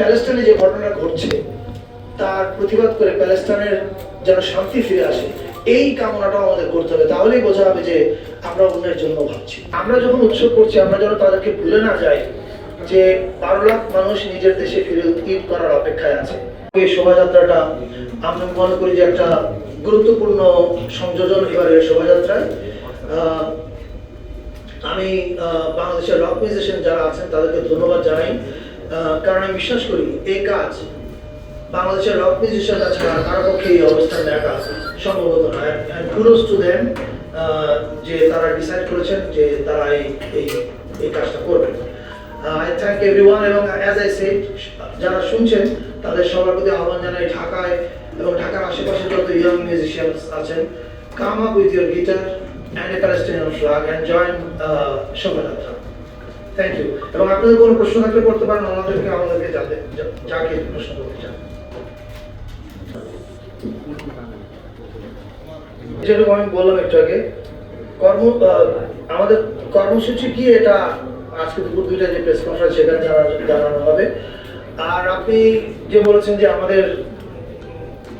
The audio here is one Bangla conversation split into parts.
প্যালেস্টাইনে যে ঘটনা ঘটছে, তার প্রতিবাদ করে প্যালেস্টাইনের যেন শান্তি ফিরে আসে, এই কামনাটাও আমাদের করতে হবে। তাহলেই বোঝা হবে যে আমরা অন্যের জন্য ভাবছি। আমরা যখন উৎসব করছি, আমরা যেন তাদেরকে ভুলে না যাই যে বারো লাখ মানুষ নিজের দেশে ফিরে ঈদ করার অপেক্ষায় আছে। এই শোভাযাত্রাটা আমি মনে করি যে একটা গুরুত্বপূর্ণ সংযোজন এবারের শোভাযাত্রায়। আমি বাংলাদেশের রক মিউজিশিয়ান যারা আছেন, তাদেরকে ধন্যবাদ জানাই। কারণ আমি বিশ্বাস করি এই কাজ বাংলাদেশের রক মিউজিশিয়ানরা ছাড়া কারও পক্ষে এই অবস্থান দেখা সম্ভব হতো না কুডোস টু দেম যে তারা ডিসাইড করেছেন যে তারা এই এই এই কাজটা করবেন। আই থ্যাংক এভরিওয়ান এবং অ্যাজ আই সেড যারা শুনছেন, তাদের সবার প্রতি আহ্বান জানাই ঢাকায় এবং ঢাকার আশেপাশে যত ইয়ং মিউজিশিয়ানস আছেন come up with your guitar and a Palestinian flag and join শোভাযাত্রা। থ্যাংক ইউ এবং আপনাদের কোনো প্রশ্ন থাকলে করতে পারেন, আমাদেরকে আমাদেরকে যাতে যাকে প্রশ্ন করতে চান। যেরকম আমি বললাম একটু আগে, কর্ম আমাদের কর্মসূচি কি এটা আজকে দুপুর দুইটা যে প্রেস কনফারেন্স সেখানে জানানো হবে। আর আপনি যে বলেছেন যে আমাদের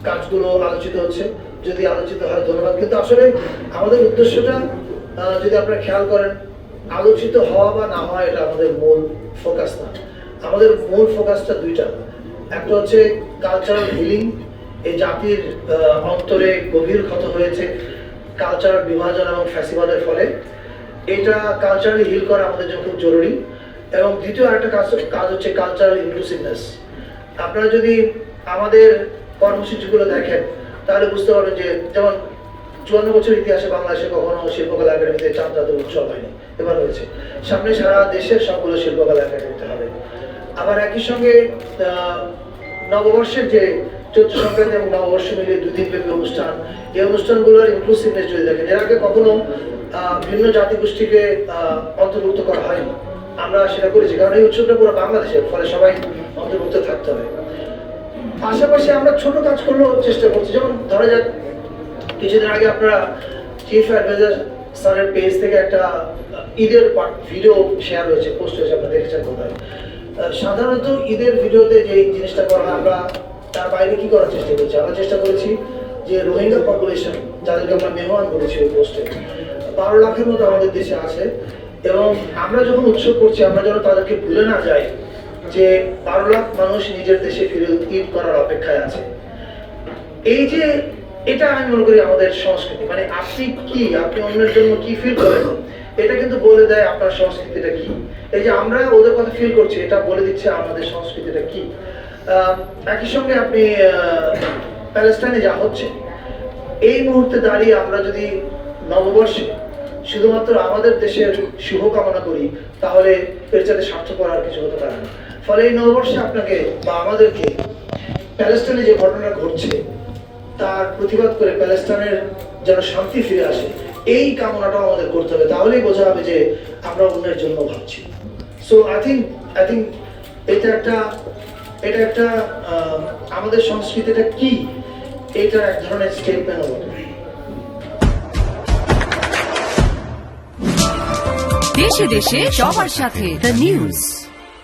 কাজগুলো আলোচিত হচ্ছে, যদি আলোচিত হয় ধন্যবাদ। কিন্তু আসলে আমাদের উদ্দেশ্যটা যদি আপনারা খেয়াল করেন আলোচিত হওয়া বা না হওয়া, এটা আমাদের মূল ফোকাস না। আমাদের মূল ফোকাসটা দুইটা। একটা হচ্ছে কালচারাল হিলিং এই জাতির অন্তরে গভীর ক্ষত হয়েছে কালচারাল বিভাজন এবং ফ্যাসিবাদের ফলে। এটা কালচারালি হিল করা আমাদের জন্য খুব জরুরি। এবং দ্বিতীয় আরেকটা কাজ কাজ হচ্ছে কালচারাল ইনক্লুসিভনেস আপনারা যদি আমাদের কর্মসূচিগুলো দেখেন, তাহলে বুঝতে পারবেন যে যেমন চুয়ান্ন বছর ইতিহাসে বাংলাদেশে কখনো শিল্পকলা একাডেমিতে চাঁদ জাদুর উৎসব হয়নি, এবার হয়েছে। সামনে সারা দেশের সবগুলো শিল্পকলা একাডেমিতে হবে। আবার একই সঙ্গে নববর্ষের যে চৈত্র সংক্রান্তি এবং নববর্ষ মিলে দুই দিন ব্যাপী অনুষ্ঠান, এই অনুষ্ঠানগুলোর ইনক্লুসিভনেস যদি দেখেন, এর আগে কখনো ভিন্ন জাতিগোষ্ঠীকে অন্তর্ভুক্ত করা হয়নি। আমরা সেটা করেছি, কারণ এই উৎসবটা পুরো বাংলাদেশের, ফলে সবাই অন্তর্ভুক্ত থাকতে হবে। পাশাপাশি আমরা ছোট কাজ করলেও চেষ্টা করছি, যেমন ধরা যাক কিছুদিন আগে আপনারা চিফ অ্যাডভাইজার স্যারের পেজ থেকে একটা ঈদের ভিডিও শেয়ার হয়েছে পোস্ট হয়েছে, আপনারা দেখেছেন কোথায়। সাধারণত ঈদের ভিডিওতে যে জিনিসটা করা আমরা তার বাইরে কি করার চেষ্টা করছি? আমরা চেষ্টা করেছি যে রোহিঙ্গা পপুলেশন যাদেরকে আমরা মেহমান করেছি ওই পোস্টে বারো লাখের মতো আমাদের দেশে আছে এবং আমরা যখন উৎসব করছি, আমরা যেন তাদেরকে ভুলে না যাই যে বারো লাখ মানুষ নিজের দেশে ফিরে ঈদ করার অপেক্ষায় আছে। এই যে এটা আমি মনে করি আমাদের সংস্কৃতি। মানে আপনি কি? আপনি অন্যের জন্য কি ফিল করেন? এটা কিন্তু বলে দেয় আপনার সংস্কৃতিটা কি। এই যে আমরা ওদের কথা ফিল করছি, এটা বলে দিচ্ছে আমাদের সংস্কৃতিটা কি। একই সঙ্গে আপনি প্যালেস্টাইনে যা হচ্ছে। এই মুহূর্তে দাঁড়িয়ে আমরা যদি নববর্ষে শুধুমাত্র আমাদের দেশের শুভকামনা করি, তাহলে এর চাইতে স্বার্থপর আর কিছু হতে পারে না। ফলে এই নববর্ষে আপনাকে বা আমাদেরকে প্যালেস্টাইনে যে ঘটনা ঘটছে তার প্রতিবাদ করে প্যালেস্টাইনের যেন শান্তি ফিরে আসে, এই কামনাটাও আমাদের করতে হবে। তাহলেই বোঝা হবে যে আমরা অন্যের জন্য ভাবছি। So I think I think এটা একটা এটা একটা আমাদের সংস্কৃতিটা কি? এটা এক ধরনের স্টেটমেন্ট বটে। দেশে দেশে সবার সাথে দ্য নিউজ